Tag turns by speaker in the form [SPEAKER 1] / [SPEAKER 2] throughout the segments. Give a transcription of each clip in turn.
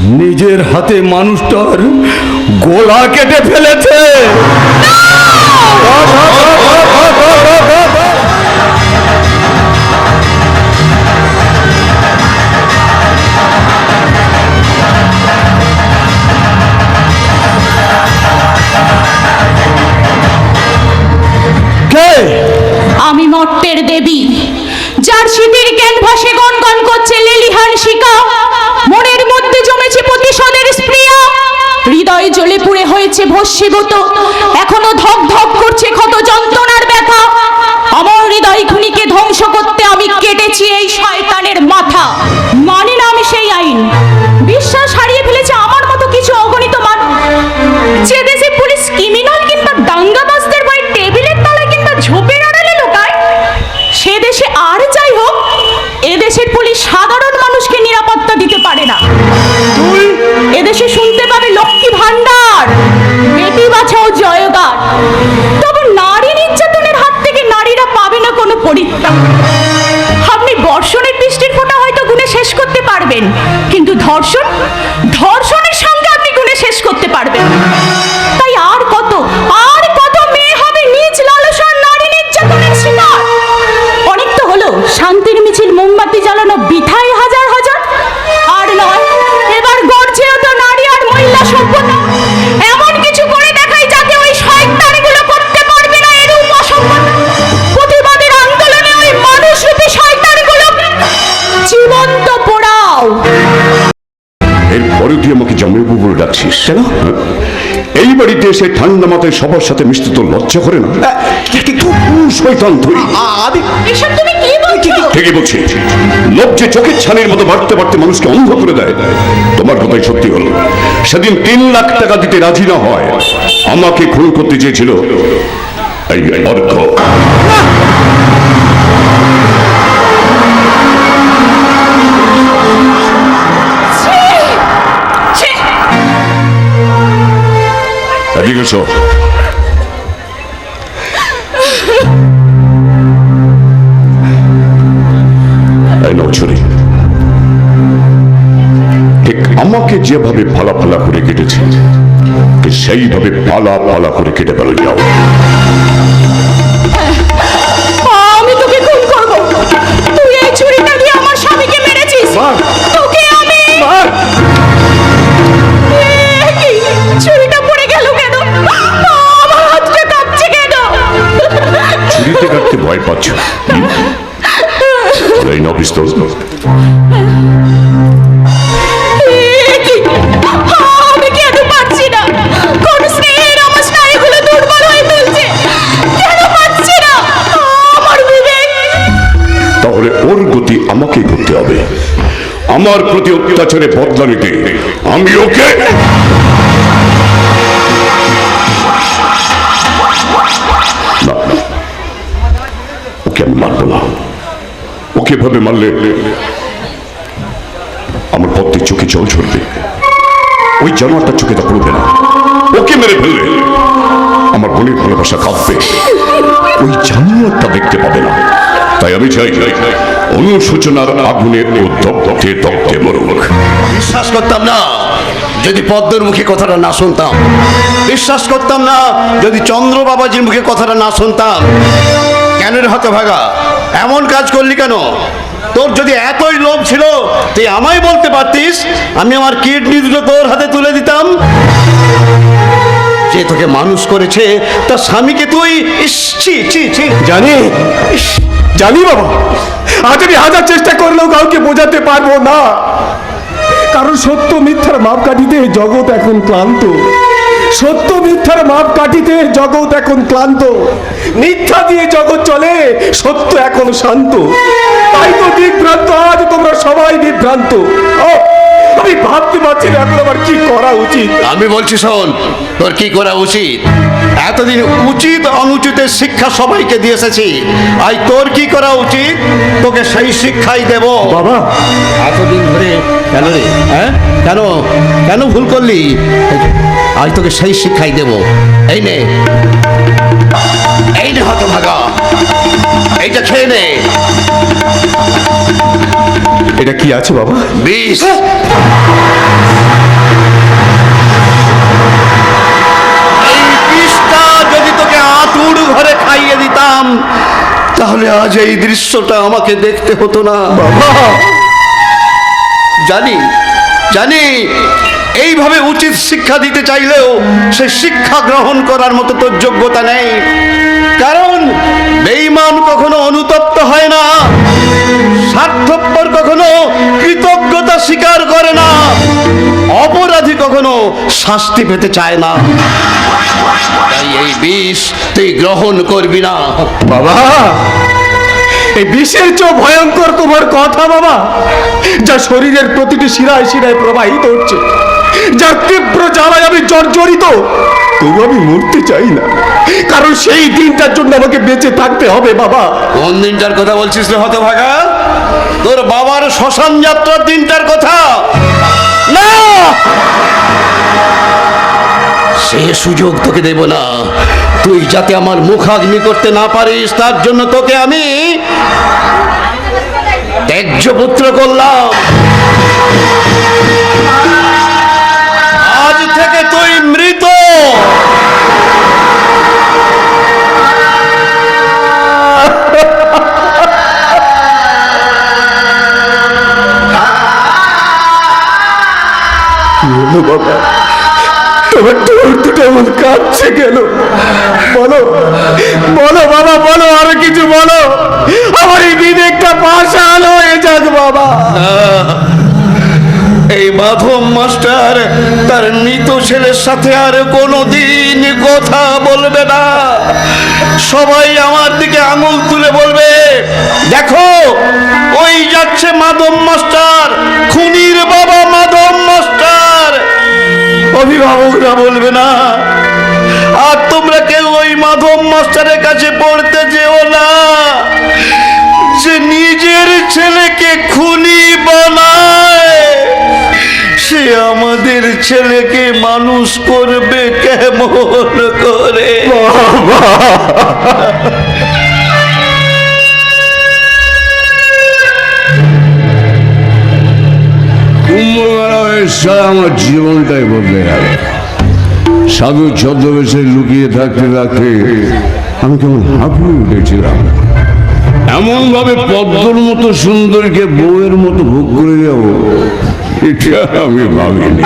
[SPEAKER 1] নিজের হাতে মানুষটার গোলা কেটে ফেলেছে।
[SPEAKER 2] আমি মর্তের দেবী, যার শীতের ক্যানভাসে গনগন করছে লেলিহান শিকা হয়েছে ভস্মীভূত। এখনও ধক ধক করছে ক্ষত যন্ত্রণার ব্যথা। আমার হৃদয় খুনিকে ধ্বংস করতে আমি কেটেছি এই শয়তানের মাথা। মানে না আমি সেই আইন। বিশ্বাস হারিয়ে ফেলেছে আমার মতো কিছু অগণিত মানুষ। যে দেশে পুলিশ ক্রিমিনাল কিংবা দাঙ্গাবাজদের বই টেবিলের তলায় কিংবা ঝোপের আড়ালে লোকায়, সে দেশে আর যাই হোক, এ দেশের পুলিশ সাধারণ মানুষকে নিরাপত্তা দিতে পারে না। এদেশে শুনতে পাবে লক্ষ্মী ভান্ডার না আপনি বর্ষণের বৃষ্টির ফোঁটা হয়তো গুনে শেষ করতে পারবেন, কিন্তু ধর্ষণ, ধর্ষণের সঙ্গে আপনি গুনে শেষ করতে পারবেন। তাই আর কত আর কত মেয়ে হবে নিজ লালসার নারী নির্যাতনের শিকার? অনেক তো হলো, শান্তির মিছিল মোমবাতি জ্বালানো বিথায়
[SPEAKER 3] ডাকছিস কেন? এই বাড়িতে এসে ঠান্ডা মাথায় সবার সাথে মিশতে তো লজ্জা করে না? শৈতান তুই?
[SPEAKER 4] আমি
[SPEAKER 2] এসব তুমি কি বলছো?
[SPEAKER 3] ঠিকই বলছি। যে চোখের ছানির মতো বাড়তে বাড়তে মানুষকে অন্ধ করে দেয়। তোমার কথাই সত্যি হলো। সেদিন তিন লাখ টাকা দিতে রাজি না হয়। আমাকে খুন করতে চেয়েছিল। এই অর্ঘ এই নাও ছুরি। ঠিক আমাকে যেভাবে ফালা ফালা করে কেটেছে সেইভাবে পালা ফালা করে কেটে ফেলো যাও ভয় পাচ্ছ এই নাও পিস্তল তাহলে ওর গতি আমাকে করতে হবে। আমার প্রতি অত্যাচারে বদলা নিতে আমি ওকে না, ওকে আমি মারবো না। ওকে ভাবে মারলে? আমার পথে চোখে জল ঝরবে। ওই জানোয়ারটার চোখে তা পড়বে না। ওকে মেরে ফেললে আমার বোনের ভালোবাসা কাঁদবে ওই জানোয়ারটা দেখতে পাবে না। তাই আমি চাই অনুশোচনার আগুনে ও দগ্ধে মরুক।
[SPEAKER 4] বিশ্বাস করতাম না, যদি পদ্মের মুখে কথাটা না শুনতাম। বিশ্বাস করতাম না, যদি চন্দ্র বাবাজির মুখে কথাটা না শুনতাম। কেন রে হতভাগা এমন কাজ করলি কেন? তোর যদি এতই লোভ ছিল, তুই আমায় বলতে পারতিস, আমি আমার কিডনি দুটো তোর হাতে তুলে দিতাম। যে তোকে মানুষ করেছে, তার স্বামীকে তুই ছি ছি ছি।
[SPEAKER 1] জানি জানি বাবা। আজ আমি হাজার চেষ্টা করলেও কাউকে বোঝাতে পারব না। কারণ সত্য মিথ্যার মাপকাঠিতে জগৎ এখন ক্লান্ত। সত্য মিথ্যার মাপ কাটিতে জগৎ এখন ক্লান্ত। মিথ্যা দিয়ে জগৎ চলে, সত্য এখন শান্ত। তাই তো বিভ্রান্ত, আজ তোমরা সবাই বিভ্রান্ত। আমি ভাবতে পারছি না এখন আমার কি করা উচিত।
[SPEAKER 4] আমি বলছি শোন, তোর কি করা উচিত? এতদিন উচিত অনুচিতের শিক্ষা সবাইকে দিয়ে এসেছি। আই তোর কি করা উচিত? তোকে সেই শিক্ষাই দেব।
[SPEAKER 1] বাবা
[SPEAKER 4] এতদিন ধরে কেন রে? হ্যাঁ? কেন? কেন ভুল করলি? আজ তোকে সেই শিক্ষাই দেব। এই নে। এই নে হতভাগা। এইটা খেয়ে নে।
[SPEAKER 1] এটা কি আছে বাবা?
[SPEAKER 4] বিষ। তাহলে আজ এই দৃশ্যটা আমাকে দেখতে হতো না।
[SPEAKER 1] বাবা,
[SPEAKER 4] জানি জানি, এইভাবে উচিত শিক্ষা দিতে চাইলেও সে শিক্ষা গ্রহণ করার মতো তোর যোগ্যতা নেই। কারণ, বেঈমান কখনো অনুতপ্ত হয় না, স্বার্থপর কখনো কৃতজ্ঞতা স্বীকার করে না। অপরাধী কখনো শাস্তি পেতে চায় না। তাই এই বিষ তুই গ্রহণ করবি না।
[SPEAKER 1] বাবা এই বিষের চেয়ে ভয়ঙ্কর তোমার কথা বাবা যা শরীরের প্রতিটি শিরায় শিরায় প্রবাহিত হচ্ছে যার তীব্র জ্বালায় আমি জর্জরিত। তবু আমি মরতে চাই না। কারণ সেই দিনটার জন্য আমাকে বেঁচে থাকতে হবে বাবা।
[SPEAKER 4] কোন দিনটার কথা বলছিস রে হতভাগা? তোর বাবার শ্মশান যাত্রার দিনটার কথা? না! সে সুযোগ তোকে দেব না। তুই যাতে আমার মুখাগ্নি করতে না পারিস, তার জন্য তোকে আমি ত্যায্য পুত্র করলাম।
[SPEAKER 1] বাবা, তোমার কাঁদছে কেন? বলো বলো বাবা, বলো কিছু বলো। আমার এই পাশাল হয়ে যাক বাবা।
[SPEAKER 4] এই মাধব মাস্টার, তার মৃত ছেলের সাথে আর কোনোদিন কথা বলবে না। সবাই আমার দিকে আঙুল তুলে বলবে, দেখো, ওই যাচ্ছে মাধব মাস্টার। অভিভাবকরা বলবে না? আর তোমরা কেউ ওই মাধব মাস্টারের কাছে পড়তে যেও না। যে নিজের ছেলেকে খুনি বানায়, সে আমাদের ছেলেকে মানুষ করবে কেমন করে?
[SPEAKER 5] কুম্ভমেলা আমার জীবনটাই বদলে গেল। সাধু ছদ্মবেশে লুকিয়ে থাকতে থাকতে আমি কেমন হাঁপিয়ে উঠেছিলাম। এমন ভাবে পদ্মর মতো সুন্দরীকে বউয়ের মতো ভোগ করে যাব এটা আমি ভাবিনি।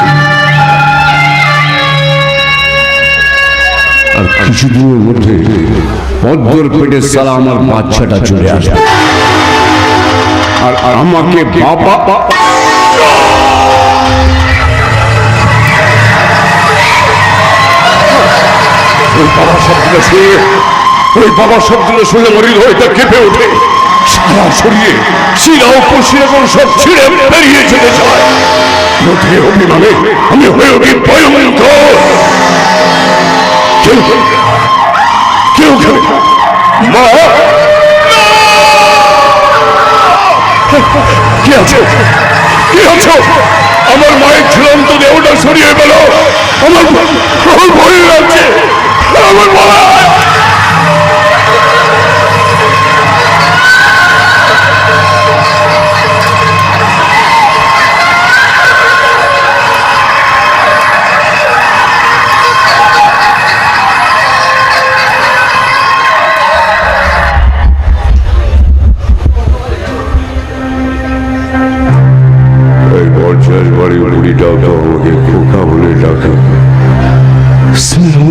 [SPEAKER 5] আর কিছুদিনের মধ্যে পদ্মর পেটে সালা আমার বাচ্চাটা চলে আসবে। আর আমাকে বাবা
[SPEAKER 3] ওই বাবা শব্দটা শুনে, ওই বাবা শব্দটা শুনে মরিল হয়তো কেঁপে ওঠে। সারা শরীরে শিরা ও পশিরাগণ সব ছিঁড়ে বেরিয়ে চলে যায়। ক্রোধে অভিমানে আমি হয়ে উঠি ভয়ঙ্কর। কেউ কেউ মা! কি আছো? কি আছো? আমার মায়ের ঝুলন্ত দেহটা সরিয়ে গেল আমার আমার ভয় লাগছে। আমার মা
[SPEAKER 5] এই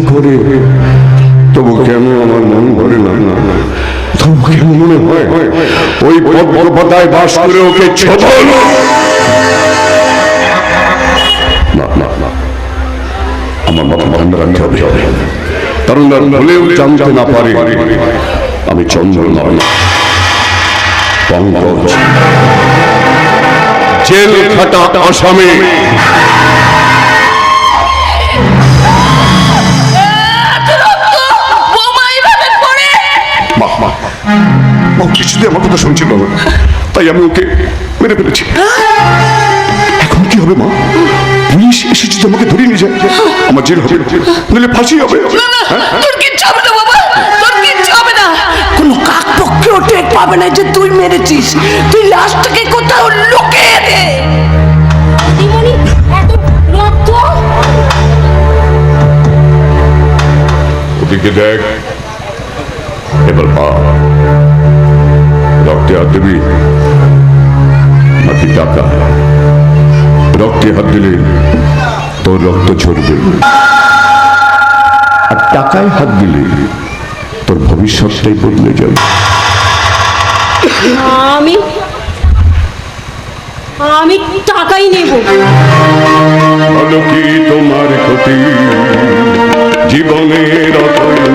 [SPEAKER 5] করে তবু কেন আমার মন ভরে না? তবু কেন মনে হয়? ওই পদ্মপাতায় বাস করে ওকে আমার মাথা ঠান্ডা রাখতে হবে। কারণ ভুলেও জানতে না পারে। আমি চন্দ্র নয় পঙ্কজ। জেল খাটা আসামে।
[SPEAKER 3] কথা শুনছিল না তাই আমি ওকে মেরে ফেলেছি। এখন কি হবে মা? পুলিশ এসে যদি আমাকে ধরিয়ে নিয়ে যায়। আমার জেল হবে নইলে ফাঁসি হবে। হ্যাঁ?
[SPEAKER 6] তোর কিচ্ছু হবে না বাবা। তোর কিচ্ছু হবে না। কোনো কাক পক্ষেও টের পাবে না যে তুই মেরেছিস। তুই লাশটাকে কোথাও লুকিয়ে দে।
[SPEAKER 3] ওদিকে দেখ। এবার পা। রক্তে হাত দিবি নাকি টাকা রক্তে হাত দিলে তোর রক্ত ঝরবে আর টাকায় হাত দিলে তোর ভবিষ্যৎটাই বদলে যাবে।
[SPEAKER 7] আমি আমি টাকাই নেব।
[SPEAKER 3] হলো কি তোমার ক্ষতি জীবনের অটল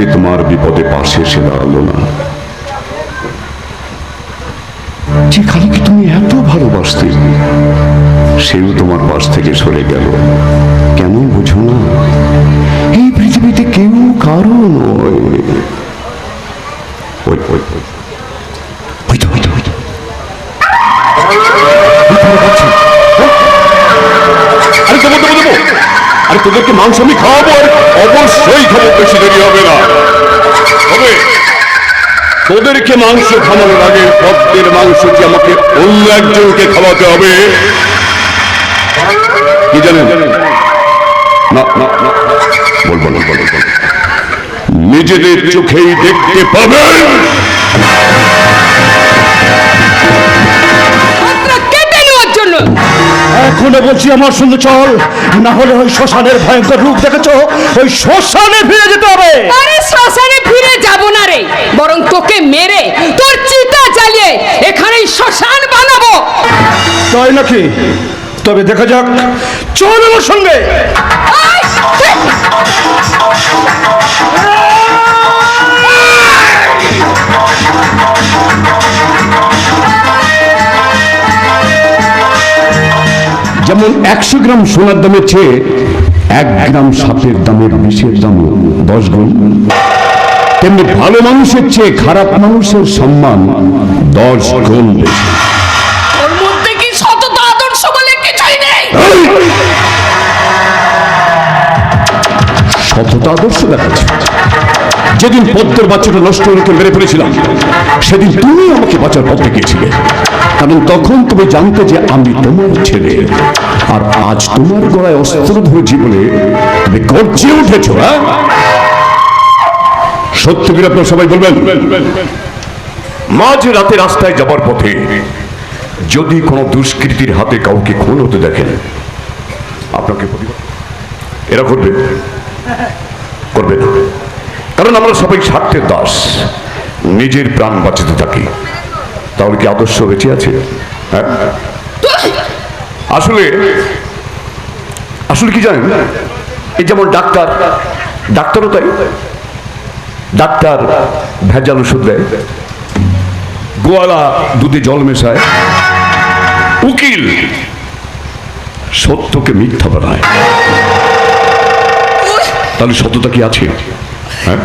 [SPEAKER 3] সে তোমার বিপদে পাশে এসে দাঁড়াল না। যে খালিকে তুমি এত ভালোবাসতে, সেও তোমার পাশ থেকে সরে গেল। কেন বুঝো না? এই পৃথিবীতে কেউ কারও নয়। আরে তোদেরকে মাংস আমি খাওয়াবো, আর অবশ্যই খাব বেশি দেরি হবে না। তবে তোদেরকে মাংস খাওয়ানোর আগে পদ্মের মাংসটি আমাকে অন্য একজনকে খাওয়াতে হবে? কি জানেন? না বলব না বলব। নিজেদের চোখেই দেখতে পাবেন।
[SPEAKER 1] এখনও বলছি আমার সঙ্গে চল। না হলে ওই শ্মশানের ভয়ঙ্কর রূপ দেখেছ? ওই শ্মশানে ফিরে যেতে হবে।
[SPEAKER 2] আরে শ্মশানে ফিরে যাব না রে। বরং তোকে মেরে তোর চিতা জ্বালিয়ে এখানেই শ্মশান বানাবো।
[SPEAKER 1] তাই নাকি? তবে দেখা যাক। চল আমার সঙ্গে।
[SPEAKER 5] যেমন একশো গ্রাম সোনার দামের চেয়ে এক গ্রাম সাপের দামের বিষের দাম দশ গুণ। তেমনি ভালো মানুষের চেয়ে খারাপ মানুষের সম্মান দশ গুণ বেশি।
[SPEAKER 6] সততা আদর্শ বলে
[SPEAKER 5] সততা আদর্শ দেখাচ্ছে যেদিন পদ্মের বাচ্চাটা নষ্ট রেখে মেরে ফেলেছিলাম সেদিন তুমি আমাকে বাঁচার পথ দেখিয়েছিলে। কারণ তখন তুমি জানতে যে আমি তোমার ছেলে। আর আজ তোমার গলায় অস্ত্র ধরে জীবনে তুমি গর্জে উঠেছ হ্যাঁ? সত্য করে আপনার সবাই বলবেন,
[SPEAKER 3] মাঝ রাতে রাস্তায় যাবার পথে যদি কোনো দুষ্কৃতির হাতে কাউকে খুন হতে দেখেন, আপনাকে এরা করবে। করবে না। কারণ আমরা সবাই স্বার্থের দাস, নিজের প্রাণ বাঁচাতে থাকি। তাহলে কি আদর্শ বেঁচে আছে? হ্যাঁ? আসলে আসলে কি জানেন? এই যেমন ডাক্তার ডাক্তারও তাই। ডাক্তার ভেজাল ওষুধ দেয়। গোয়ালা দুধে জল মেশায়। উকিল সত্যকে মিথ্যা বানায়। তাহলে সত্যতা কি আছে? হ্যাঁ?